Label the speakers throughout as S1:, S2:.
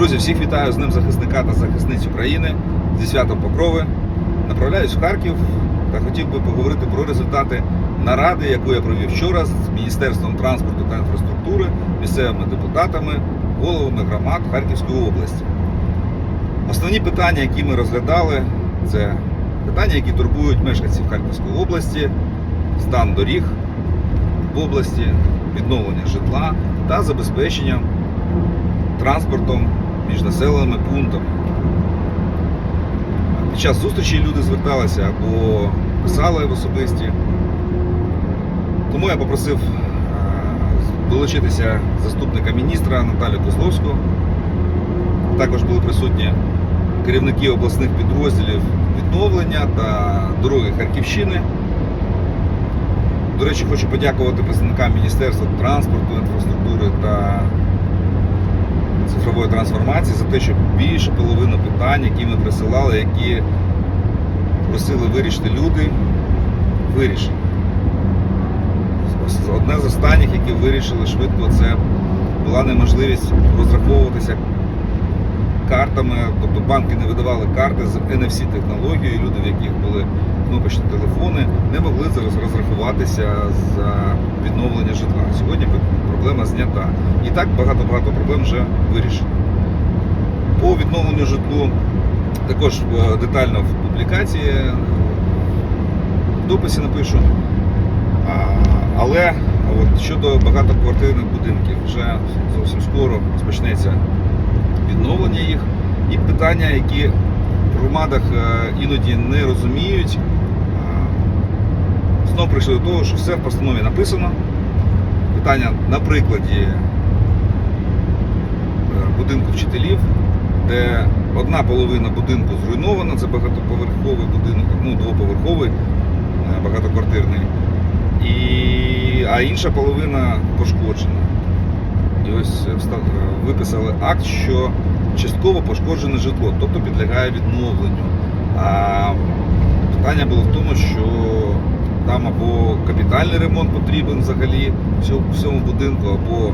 S1: Друзі, всіх вітаю з Днем захисника та захисниць України зі святом Покрови. Направляюсь в Харків та хотів би поговорити про результати наради, яку я провів вчора з Міністерством транспорту та інфраструктури, місцевими депутатами, головами громад Харківської області. Основні питання, які ми розглядали, це питання, які турбують мешканців Харківської області, стан доріг в області, відновлення житла та забезпечення транспортом між населеними пунктами. Під час зустрічі люди зверталися або писали в особисті. Тому я попросив е, долучитися заступника міністра Наталію Козловську. Також були присутні керівники обласних підрозділів відновлення та дороги Харківщини. До речі, хочу подякувати представникам Міністерства транспорту, інфраструктури та цифрової трансформації за те, що більше половину питань, які ми присилали, які просили вирішити люди, вирішили. Одне з останніх, які вирішили швидко, це була неможливість розраховуватися картами, тобто банки не видавали карти з NFC технологією, люди, в яких були кнопочні телефони, не могли зараз розрахуватися за відновлення житла. Сьогодні проблема знята. І так багато-багато проблем вже вирішено. По відновленню житлу також е, детально в публікації в дописі напишу. Але от, щодо багатоквартирних будинків, вже зовсім скоро розпочнеться відновлення їх. І питання, які в громадах е, іноді не розуміють, а, знов прийшли до того, що все в постанові написано. Питання на прикладі е, будинку вчителів, де одна половина будинку зруйнована, це багатоповерховий будинок, ну двоповерховий, е, багатоквартирний, і, а інша половина пошкоджена. І ось е, виписали акт, що частково пошкоджене житло, тобто підлягає відновленню. А питання було в тому, що там або капітальний ремонт потрібен взагалі всьому, всьому будинку, або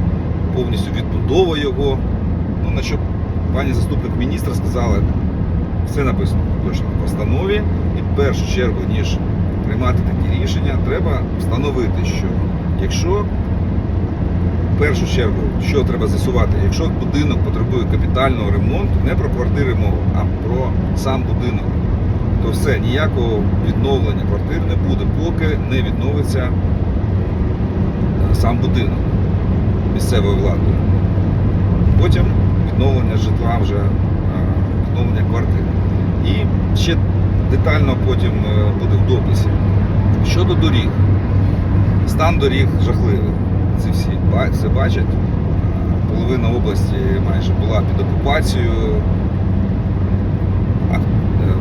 S1: повністю відбудова його. Ну, на що пані заступник міністра сказала, все написано точно в постанові, і в першу чергу, ніж приймати такі рішення, треба встановити, що якщо в першу чергу, що треба з'ясувати, якщо будинок потребує капітального ремонту, не про квартири мова, а про сам будинок, то все, ніякого відновлення квартир не буде, поки не відновиться е, сам будинок місцевою владою. Потім відновлення житла вже, е, відновлення квартир. І ще детально потім е, буде в дописі. Щодо доріг, стан доріг жахливий. Це всі це бачать. Половина області майже була під окупацією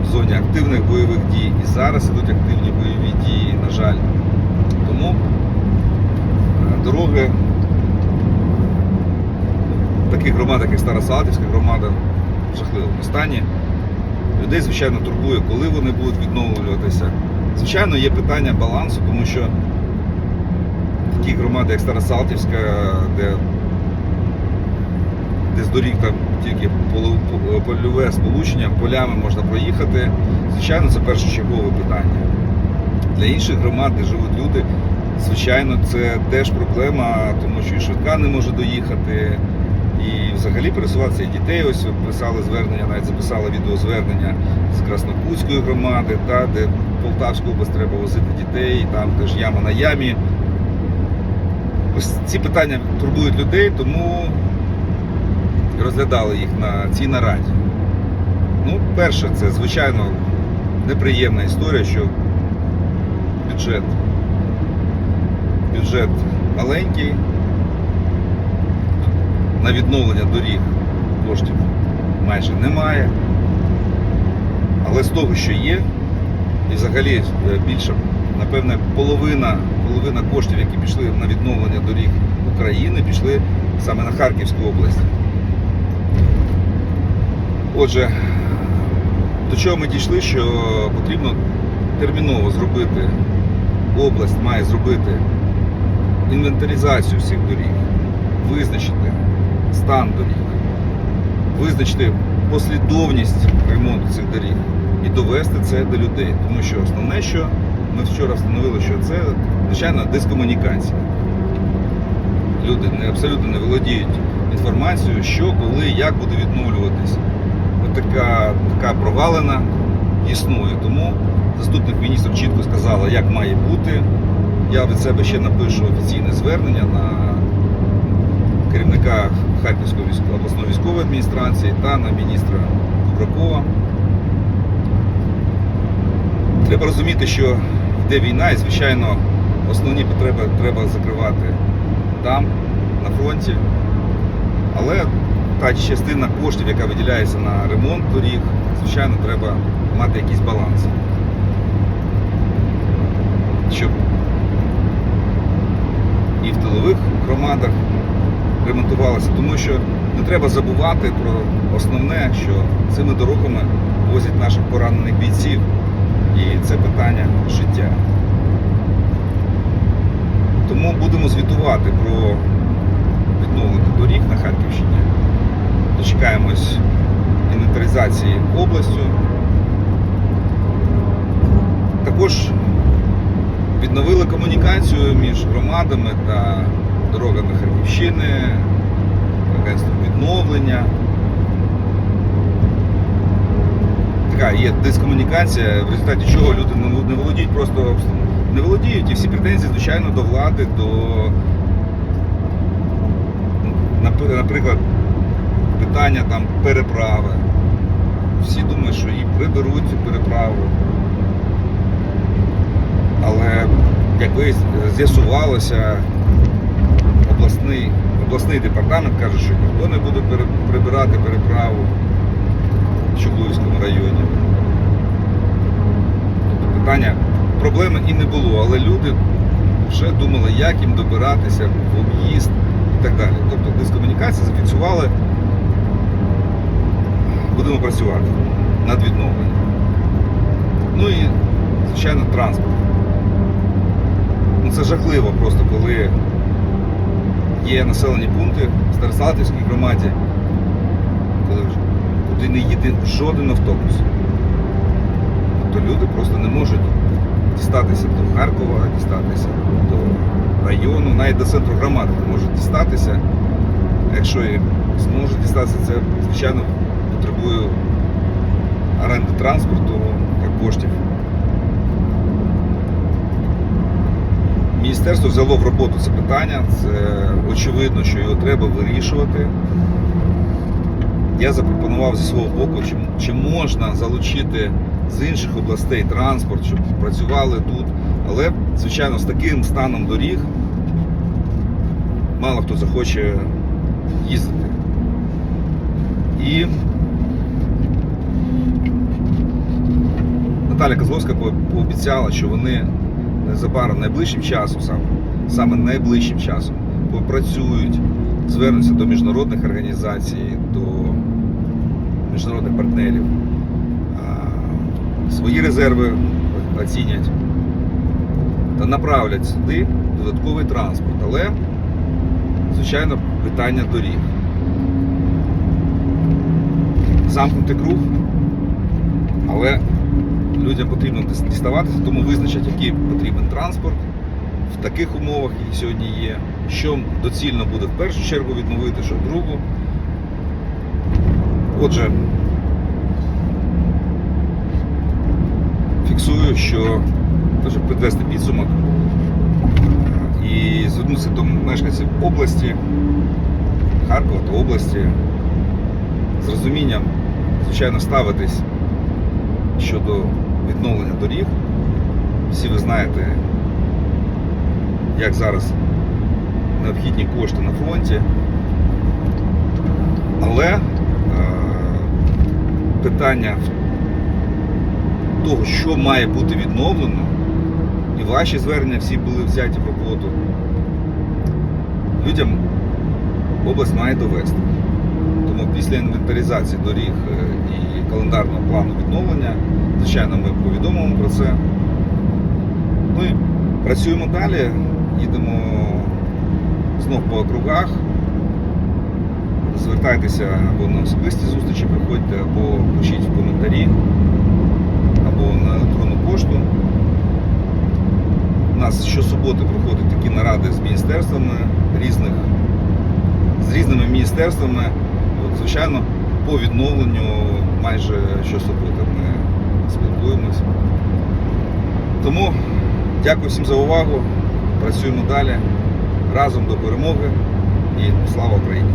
S1: в зоні активних бойових дій. І зараз ідуть активні бойові дії, на жаль. Тому е, дороги в таких громадах, як Старосалтівська громада, в жахливому стані. Людей, звичайно, турбує, коли вони будуть відновлюватися. Звичайно, є питання балансу, тому що такі громади, як Старосалтівська, де, де з доріг там тільки польове сполучення, полями можна проїхати. Звичайно, це першочергове питання. Для інших громад, де живуть люди, звичайно, це теж проблема, тому що і швидка не може доїхати. І взагалі пересуватися і дітей. Ось писали звернення, навіть записали відеозвернення з Краснокутської громади, та, де Полтавську область треба возити дітей, там теж яма на ямі. Ось ці питання турбують людей, тому розглядали їх на цій нараді. Ну, перше, це звичайно неприємна історія, що бюджет, бюджет маленький, на відновлення доріг коштів майже немає. Але з того, що є, і взагалі е, більше, напевне, половина, половина коштів, які пішли на відновлення доріг України, пішли саме на Харківську область. Отже, до чого ми дійшли, що потрібно терміново зробити, область має зробити інвентаризацію всіх доріг, визначити стан доріг, визначити послідовність ремонту цих доріг і довести це до людей. Тому що основне, що ми вчора встановили, що це звичайно дискомунікація. Люди абсолютно не володіють інформацією, що, коли, як буде відновлюватись. От така, така провалена існує. Тому заступник міністра чітко сказала, як має бути. Я від себе ще напишу офіційне звернення на керівника Харківської обласної військової адміністрації та на міністра Кубракова. Треба розуміти, що йде війна, і звичайно основні потреби треба закривати там, на фронті. Але та частина коштів, яка виділяється на ремонт доріг, звичайно, треба мати якийсь баланс. Щоб і в тилових громадах ремонтувалося, тому що не треба забувати про основне, що цими дорогами возять наших поранених бійців. І це питання життя. Тому будемо звітувати про відновлення доріг. Дочекаємось інвентаризації областю. Також відновили комунікацію між громадами та дорогами Харківщини, агентством відновлення. Така є дискомунікація, в результаті чого люди не- володіють просто не володіють і всі претензії, звичайно, до влади, до нап- наприклад, питання там переправи. Всі думають, що її приберуть цю переправу. Але як ви з'ясувалося, обласний, обласний департамент каже, що ніхто не буде прибирати переправу в Чугуївському районі. Тобто питання, проблеми і не було, але люди вже думали, як їм добиратися в об'їзд і так далі. Тобто дискомунікація зафіксували, будемо працювати над відновленням. Ну і, звичайно, транспорт. Ну, це жахливо просто, коли є населені пункти в Старосалтівській громаді, коли куди не їде жоден автобус. Тобто люди просто не можуть дістатися до Харкова, дістатися до району, навіть до центру громади не можуть дістатися. Якщо і зможуть дістатися, це, звичайно, потребує оренди транспорту та коштів. Міністерство взяло в роботу це питання. Це очевидно, що його треба вирішувати. Я запропонував зі свого боку, чи, чи можна залучити з інших областей транспорт, щоб працювали тут. Але, звичайно, з таким станом доріг мало хто захоче їздити. І Наталя Козловська пообіцяла, що вони незабаром найближчим часом, саме, саме найближчим часом, попрацюють, звернуться до міжнародних організацій, до міжнародних партнерів, свої резерви оцінять та направлять сюди додатковий транспорт. Але, звичайно, питання доріг. Замкнути круг, але людям потрібно діставатися, тому визначать, який потрібен транспорт в таких умовах, які сьогодні є, що доцільно буде в першу чергу відновити, що в другу. Отже, фіксую, що щоб підвести підсумок і звернутися до мешканців області, Харкова та області з розумінням, звичайно, ставитись щодо відновлення доріг. Всі ви знаєте, як зараз необхідні кошти на фронті. Але е, питання того, що має бути відновлено, і ваші звернення всі були взяті в роботу. Людям область має довести. Тому після інвентаризації доріг е, календарного плану відновлення, звичайно, ми повідомимо про це. Ну і працюємо далі, їдемо знов по округах. звертайтеся або на особисті зустрічі приходьте, або пишіть в коментарі, або на електронну пошту. У нас щосуботи проходять такі наради з міністерствами різних, з різними міністерствами. От, звичайно, по відновленню майже щосуботи ми спілкуємось. Тому дякую всім за увагу. Працюємо далі разом до перемоги і слава Україні!